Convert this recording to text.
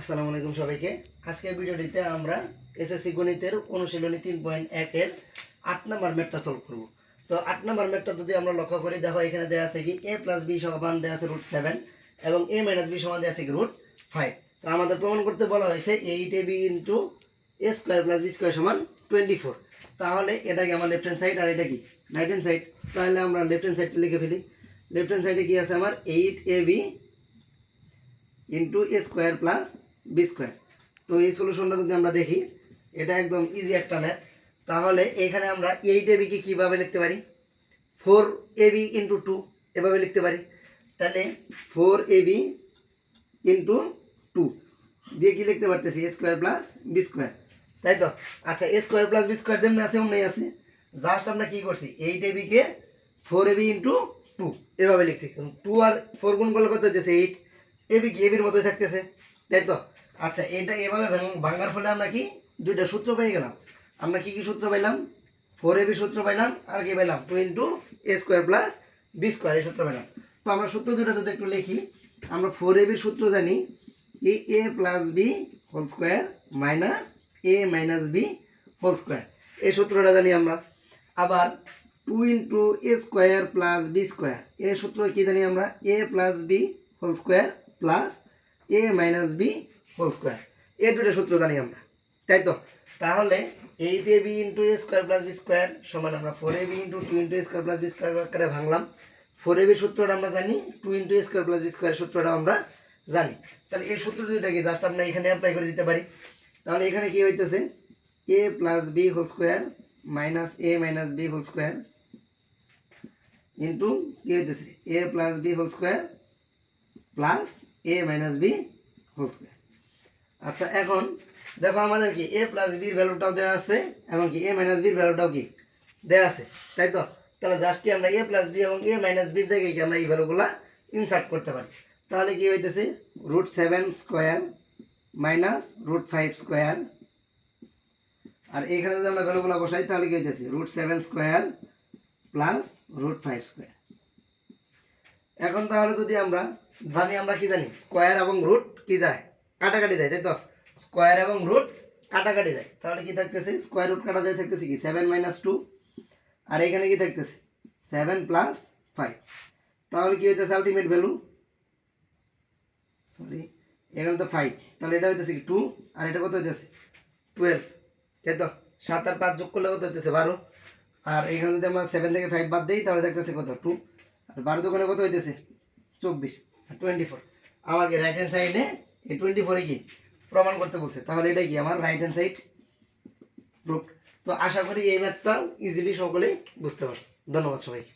আসসালামু আলাইকুম সবাইকে। আজকের ভিডিওটিতে আমরা এসএসসি গণিতের অনুশীলনী তিন পয়েন্ট একের আট নাম্বার ম্যাথটা সলভ করব। তো আট নাম্বার ম্যাথটা যদি আমরা লক্ষ্য করি, দেখো এখানে দেওয়া আছে কি এ প্লাস বি সমান দেওয়া আছে রুট সেভেন এবং এ মাইনাস বি সমান দেওয়া আছে কি রুট ফাইভ তো আমাদের প্রমাণ করতে বলা হয়েছে eight A B into A square plus B square সমান টোয়েন্টি ফোর তাহলে এটা কি আমার লেফট হ্যান্ড সাইড আর এটা কি? রাইট হ্যান্ড সাইড তাহলে আমরা লেফট হ্যান্ড সাইডটা লিখে ফেলি। লেফট হ্যান্ড সাইডে কি আছে আমার eight A B into A square plus B square তো এই সলিউশনটা যদি আমরা দেখি, এটা একদম ইজি একটা ম্যাথ তাহলে এখানে আমরা এইট এবিকে কীভাবে লিখতে পারি? ফোর এবি ইন্টু টু এভাবে লিখতে পারি। তাহলে ফোর এবি ইন্টু টু দিয়ে কি লিখতে পারতেছি? A square plus B square তাই তো? আচ্ছা A square plus B square যেমনি আছে, অমনি আছে। জাস্ট আমরা কি করছি? এইট এবিকে ফোর এবি ইন্টু টু এভাবে লিখছি। টু আর ফোর গুণ করলে কত হচ্ছে এইট এবি কি এবির মতোই থাকতেছে। তাই তো? আচ্ছা এটা এভাবে ভাঙ- ভাঙার ফলে আমরা কি দুইটা সূত্র পেয়ে গেলাম। আমরা কি কি সূত্র পাইলাম? ফোর এবি সূত্র পাইলাম, আর কি পাইলাম? Two into A square plus B square এই সূত্র পাইলাম। তো আমরা সূত্র দুটো যদি একটু লিখি, আমরা ফোর এ এবির সূত্র জানি এ A plus B whole square minus A minus B whole square এই সূত্রটা জানি আমরা। আবার two into A square plus B square এই সূত্র কি জানি আমরা? A plus B whole square plus A minus B whole square. এই দুটো সূত্র জানি আমরা। তাই তো? তাহলে eight A B into A square plus B square সমান আমরা four A B into two into square plus B square করে ভাঙলাম। ফোর এ বি সূত্রটা আমরা জানি two into square plus B square সূত্রটা আমরা জানি। তাহলে এই সূত্র দুইটা কি জাস্ট আমরা এখানে অ্যাপ্লাই করে দিতে পারি। তাহলে এখানে কি হইতেছে? A plus B whole square minus A minus B whole square into কি হইতেছে? A plus B whole square plus A minus B whole square আচ্ছা এখন দেখো আমাদের কি এ প্লাস বির ভ্যালুটাও দেওয়া আছে এবং কি এ মাইনাস বির ভ্যালুটাও কি দেওয়া আছে, তাই তো? তাহলে জাস্ট কি আমরা এ প্লাস বি এবং এ মাইনাস বির থেকে কি আমরা এই ভ্যালুগুলা ইনসার্ট করতে পারি? তাহলে কি হইতেছে? Root seven square minus root five square আর এখানে যদি আমরা ভ্যালুগুলো বসাই, তাহলে কি হইতেছে? Root seven square plus root five square এখন তাহলে যদি আমরা জানি আমরা কি জানি? স্কোয়ার এবং রুট কি যায়? কাটাকাটি যায় তাই তো? স্কোয়ার এবং রুট কাটাকাটি যায় তাহলে কি থাকতেছে? স্কোয়ার রুট কাটা যায় থাকতেছে কি? সেভেন মাইনাস টু আর এখানে কি থাকতেছে? সেভেন প্লাস ফাইভ তাহলে কি হইতেছে আলটিমেট ভ্যালু সরি এখানে তো ফাইভ তাহলে এটা হইতেছে কি? টু আর এটা কত হইতেছে? টুয়েলভ তাই তো? সাত আর পাঁচ যোগ করলে কত হইতেছে? বারো। আর এখানে যদি আমরা সেভেন থেকে ফাইভ বাদ দিই, তাহলে দেখতেছে কত? টু আর বারো দোকানে কত হইতেছে? চব্বিশ। আর টোয়েন্টি ফোর আমার রাইট হ্যান্ড সাইডে এই টোয়েন্টি ফোরে কি প্রমাণ করতে বলছে। তাহলে এটা কি আমার রাইট হ্যান্ড সাইড প্রুফ তো আশা করি এই ম্যাথটাও ইজিলি সকলেই বুঝতে পারছে। ধন্যবাদ সবাইকে।